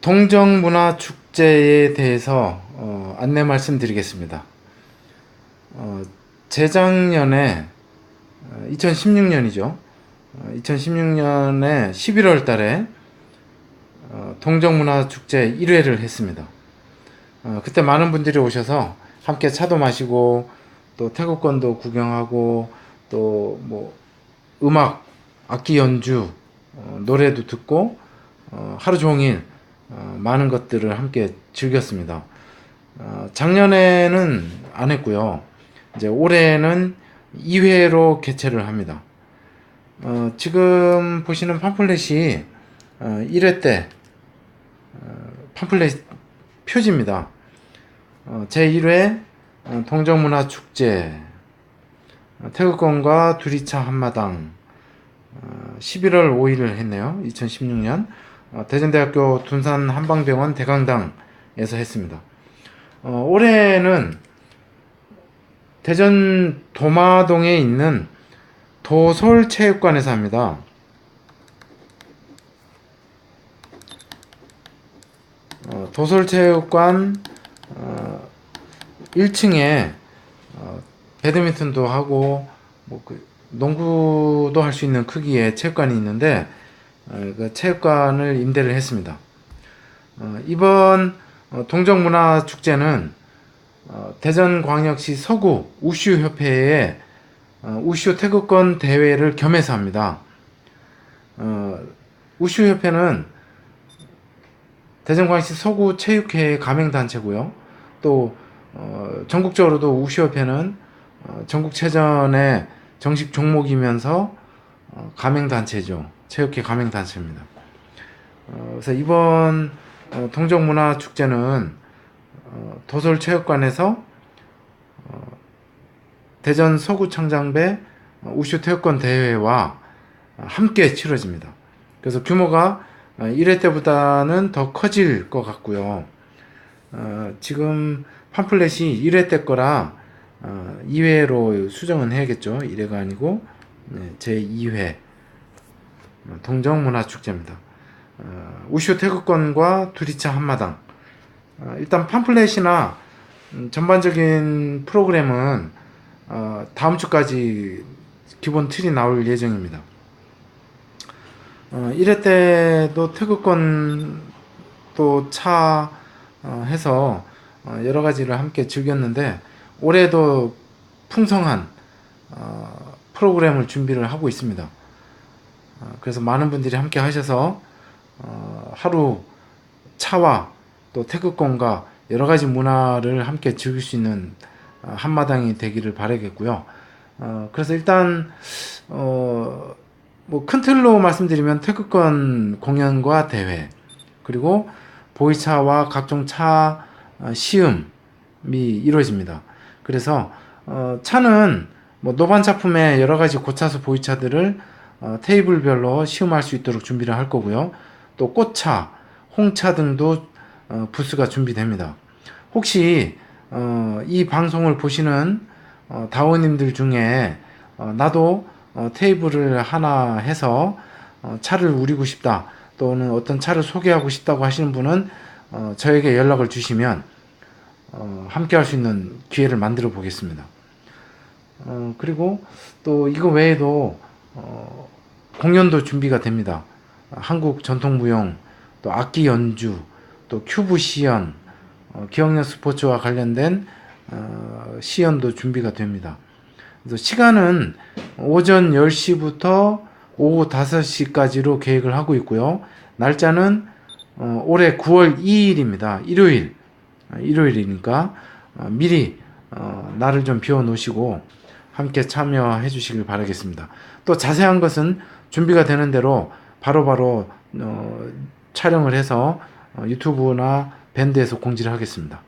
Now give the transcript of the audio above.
동정문화축제에 대해서 어, 안내 말씀드리겠습니다. 어, 재작년에 2016년이죠. 2016년에 11월 달에 어, 동정문화축제 1회를 했습니다. 어, 그때 많은 분들이 오셔서 함께 차도 마시고 또 태국권도 구경하고 또 뭐 음악 악기 연주 어, 노래도 듣고 어, 하루 종일 어, 많은 것들을 함께 즐겼습니다. 어, 작년에는 안 했고요. 이제 올해는 2회로 개최를 합니다. 어, 지금 보시는 팜플렛이 어, 1회 때 어, 팜플렛 표지입니다. 어, 제1회 어, 동정문화축제 어, 태극권과 두리차 한마당 어, 11월 5일을 했네요. 2016년 어, 대전대학교 둔산 한방병원 대강당에서 했습니다. 어, 올해는 대전 도마동에 있는 도솔체육관에서 합니다. 어, 도솔체육관 어, 1층에 어, 배드민턴도 하고 뭐 그 농구도 할 수 있는 크기의 체육관이 있는데 어, 그 체육관을 임대를 했습니다. 어, 이번 어, 동정문화축제는 어, 대전광역시 서구 우슈협회의 어, 우슈 태극권 대회를 겸해서 합니다. 어, 우슈협회는 대전광역시 서구 체육회의 가맹단체고요. 또 어, 전국적으로도 우슈협회는 어, 전국체전의 정식 종목이면서 어, 가맹단체죠. 체육회 가맹단체입니다. 어, 그래서 이번 어, 동정문화축제는 어, 도솔체육관에서 어, 대전 서구창장배 어, 우슈 태극권 대회와 어, 함께 치러집니다. 그래서 규모가 어, 1회 때보다는 더 커질 것 같고요. 어, 지금 팜플렛이 1회 때 거라 어, 2회로 수정은 해야겠죠. 1회가 아니고 네, 제 2회 동정문화축제입니다. 어, 우슈 태극권과 두리차 한마당. 어, 일단 팜플렛이나 음, 전반적인 프로그램은 어, 다음 주까지 기본 틀이 나올 예정입니다. 어, 1회 때도 태극권 또차 어, 해서 어, 여러 가지를 함께 즐겼는데 올해도 풍성한 어, 프로그램을 준비를 하고 있습니다. 어, 그래서 많은 분들이 함께 하셔서 어, 하루 차와 또 태극권과 여러 가지 문화를 함께 즐길 수 있는 어, 한마당이 되기를 바라겠고요. 어, 그래서 일단 어, 뭐큰 틀로 말씀드리면 태극권 공연과 대회 그리고 보이차와 각종 차 어, 시음이 이루어집니다. 그래서 어, 차는 뭐 노반차품의 여러 가지 고차수 보이차들을 어, 테이블별로 시음할 수 있도록 준비를 할 거고요. 또 꽃차, 홍차 등도 어, 부스가 준비됩니다. 혹시 어, 이 방송을 보시는 어, 다원님들 중에 어, 나도 어, 테이블을 하나 해서 어, 차를 우리고 싶다 또는 어떤 차를 소개하고 싶다고 하시는 분은 어, 저에게 연락을 주시면 어, 함께 할 수 있는 기회를 만들어 보겠습니다. 어, 그리고 또 이거 외에도 어, 공연도 준비가 됩니다. 한국 전통무용, 또 악기 연주, 또 큐브 시연, 어, 기억력 스포츠와 관련된 어, 시연도 준비가 됩니다. 그래서 시간은 오전 10시부터 오후 5시까지로 계획을 하고 있고요. 날짜는 어, 올해 9월 2일입니다. 일요일. 어, 일요일이니까 어, 미리 어, 날을 좀 비워 놓으시고 함께 참여해 주시길 바라겠습니다. 또 자세한 것은 준비가 되는 대로 바로바로 어, 촬영을 해서 어, 유튜브나 밴드에서 공지를 하겠습니다.